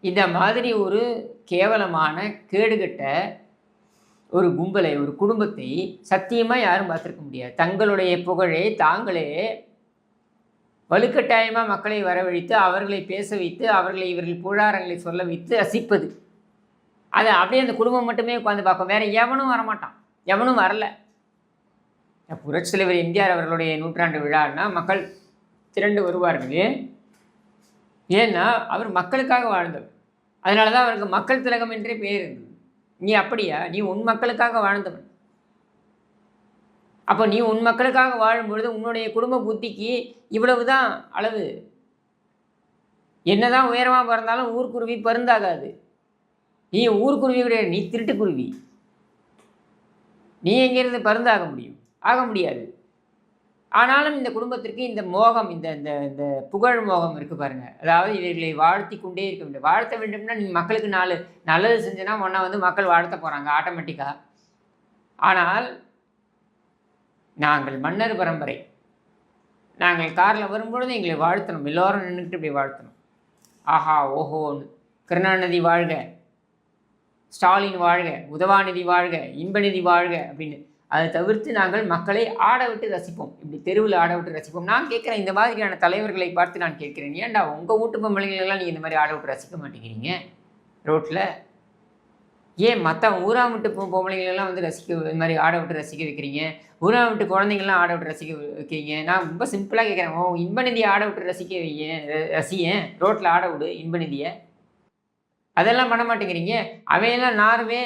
இந்த மாதிரி ஒரு கேவலமான கேடுகட்ட ஒரு கும்பலை ஒரு குடும்பத்தை சத்தியமாக யாரும் பார்த்துருக்க முடியாது. தங்களுடைய புகழை தாங்களே வலுக்கட்டாயமாக மக்களை வரவழைத்து அவர்களை பேச வைத்து அவர்களை இவர்கள் புழாரங்களை சொல்ல வைத்து ரசிப்பது. அதை அப்படியே அந்த குடும்பம் மட்டுமே உட்காந்து பார்க்கும். வேற எவனும் வரமாட்டான். எவனும் வரல. புரட்சித் தலைவர் எம்ஜிஆர் அவர்களுடைய நூற்றாண்டு விழான்னா மக்கள் திரண்டு வருவார்கள். ஏன்னா அவர் மக்களுக்காக வாழ்ந்தவர். அதனால தான் அவருக்கு மக்கள் திலகம் என்றே பெயர் இருந்தது. நீ அப்படியா? நீ உன் மக்களுக்காக வாழ்ந்தவன். அப்போ நீ உன் மக்களுக்காக வாழும்பொழுது உன்னுடைய குடும்ப புத்திக்கு இவ்வளவு தான் அளவு. என்னதான் உயரமாக பிறந்தாலும் ஊர்க்குருவி பருந்தாகாது. நீ ஊர்க்குருவி கிடையாது நீ திருட்டுக்குருவி. நீ எங்கேருந்து பருந்தாக முடியும்? ஆக முடியாது. ஆனாலும் இந்த குடும்பத்திற்கு இந்த மோகம் இந்த இந்த இந்த புகழ் மோகம் இருக்குது பாருங்கள் அதாவது இவர்களை வாழ்த்தி கொண்டே இருக்க வேண்டும். வாழ்த்த வேண்டும்னா நீ மக்களுக்கு நாலு நல்லது செஞ்சனா ஒன்றா வந்து மக்கள் வாழ்த்த போகிறாங்க ஆட்டோமேட்டிக்காக ஆனால் நாங்கள் மன்னர் பரம்பரை. நாங்கள் காரில் வரும்பொழுது எங்களை வாழ்த்தணும். எல்லோரும் நின்றுக்கிட்டு இப்படி வாழ்த்தணும். ஆஹா ஓஹோன்னு. கருணாநிதி வாழ்க. ஸ்டாலின் வாழ்க. உதவாநிதி வாழ்க. இன்பநிதி வாழ்க அப்படின்னு. அதை தவிர்த்து நாங்கள் மக்களை ஆட விட்டு ரசிப்போம். இப்படி தெருவில் ஆட விட்டு ரசிப்போம். நான் கேட்குறேன் இந்த மாதிரியான தலைவர்களை பார்த்து நான் கேட்குறேன். ஏன்டா உங்கள் வீட்டு பொம்பளைங்களெல்லாம் நீங்கள் இந்த மாதிரி ஆட விட்டு ரசிக்க மாட்டேங்கிறீங்க? ரோட்டில் ஏன் மற்ற ஊரா விட்டு பொம்பளைங்களெல்லாம் வந்து ரசிக்க இந்த மாதிரி ஆட விட்டு ரசிக்க வைக்கிறீங்க? ஊரா விட்டு குழந்தைங்கள்லாம் ஆட விட்டு ரசிக்க வைக்கிறீங்க? நான் ரொம்ப சிம்பிளாக கேட்குறேன். ஓ இன்பநிதியை ஆட விட்டு ரசிக்க வைங்க. ரசியேன் ரோட்டில் ஆட விடு இன்பநிதியை. அதெல்லாம் பண்ண மாட்டேங்கிறீங்க. அவையெல்லாம் நார்வே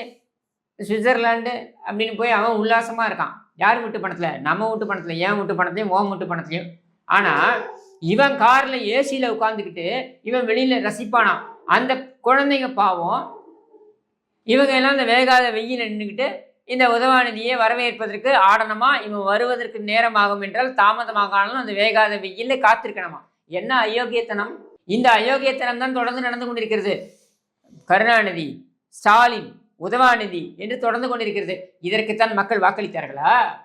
சுவிட்சர்லாண்டு அப்படின்னு போய் அவன் உல்லாசமாக இருக்கான். யார் வீட்டு பணத்தில்? நம்ம வீட்டு பணத்தில். ஏன் வீட்டு பணத்துலையும் ஓம் வீட்டு பணத்துலையும். ஆனால் இவன் காரில் ஏசியில் உட்காந்துக்கிட்டு இவன் வெளியில் ரசிப்பானான் அந்த குழந்தைங்க பாவம் இவங்க எல்லாம் அந்த வேகாத வெயில் நின்றுக்கிட்டு இந்த உதவாநிதியை வரவேற்பதற்கு ஆடணுமா? இவன் வருவதற்கு நேரமாகும் என்றால் தாமதமாகாலும் அந்த வேகாத வெயிலில் காத்திருக்கணுமா? என்ன அயோக்கியத்தனம்? இந்த அயோக்கியத்தனம் தான் தொடர்ந்து நடந்து கொண்டிருக்கிறது. கருணாநிதி ஸ்டாலின் உதவாநிதி என்று தொடர்ந்து கொண்டிருக்கிறது. இதற்குத்தான் மக்கள் வாக்களித்தார்களா?